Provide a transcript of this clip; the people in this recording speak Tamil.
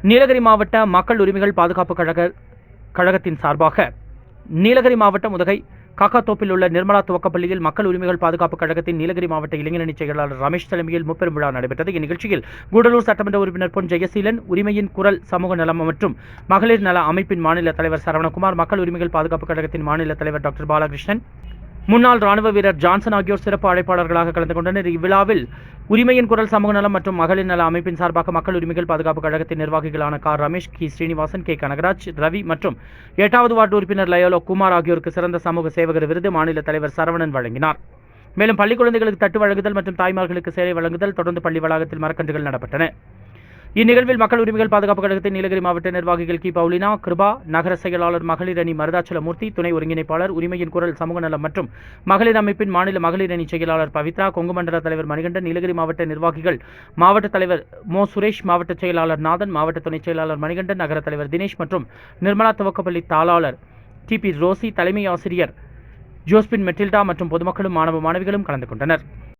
நீலகிரி மாவட்ட மக்கள் உரிமைகள் பாதுகாப்பு கழக கழகத்தின் சார்பாக நீலகிரி மாவட்டம் உதகை காக்காத்தோப்பில் உள்ள நிர்மலா துவக்கப்பள்ளியில் மக்கள் உரிமைகள் பாதுகாப்பு கழகத்தின் நீலகிரி மாவட்ட இளைஞரணி செயலாளர் ரமேஷ் தலைமையில் முப்பெரும் விழா நடைபெற்றது. இந்நிகழ்ச்சியில் கூடலூர் சட்டமன்ற உறுப்பினர் பொன் ஜெயசீலன் உரிமையின் குரல் சமூக நலம் மற்றும் மகளிர் நல அமைப்பின் மாநில தலைவர் சரவணகுமார் மக்கள் உரிமைகள் பாதுகாப்பு கழகத்தின் மாநில தலைவர் டாக்டர் பாலகிருஷ்ணன் முன்னாள் ராணுவ வீரர் ஜான்சன் ஆகியோர் சிறப்பு அழைப்பாளர்களாக கலந்து கொண்டனர். இவ்விழாவில் உரிமையின் குரல் சமூக நலம் மற்றும் மகளிர் நல அமைப்பின் சார்பாக மக்கள் உரிமைகள் பாதுகாப்பு கழகத்தின் நிர்வாகிகளான கார் ரமேஷ் கி. ஸ்ரீனிவாசன் கே. கனகராஜ் ரவி மற்றும் எட்டாவது வார்டு உறுப்பினர் லயோலோ குமார் ஆகியோருக்கு சிறந்த சமூக சேவகர் விருது மாநில தலைவர் சரவணன் வழங்கினார். மேலும் பள்ளி குழந்தைகளுக்கு தட்டு வழங்குதல் மற்றும் தாய்மார்களுக்கு சேவை வழங்குதல் தொடர்ந்து பள்ளி வளாகத்தில் மரக்கன்றுகள் நடப்பட்டன. இந்நிகழ்வில் மக்கள் உரிமைகள் பாதுகாப்பு கழகத்தின் நீலகிரி மாவட்ட நிர்வாகிகள் கி. பவுலினா கிருபா நகர செயலாளர் மகளிர் அணி மருதாச்சலமூர்த்தி துணை ஒருங்கிணைப்பாளர் உரிமையின் குரல் சமூக நலம் மற்றும் மகளிர் அமைப்பின் மாநில மகளிர் அணி செயலாளர் பவித்ரா கொங்கு மண்டல தலைவர் மணிகண்டன் நீலகிரி மாவட்ட நிர்வாகிகள் மாவட்ட தலைவர் மோ. சுரேஷ் மாவட்ட செயலாளர் நாதன் மாவட்ட துணைச் செயலாளர் மணிகண்டன் நகர தலைவர் தினேஷ் மற்றும் நிர்மலா துவக்கப்பள்ளி தாளாளர் டி. பி. ரோசி தலைமை ஆசிரியர் ஜோஸ்பின் மெட்டில்டா மற்றும் பொதுமக்களும் மாணவ மாணவிகளும் கலந்து கொண்டனர்.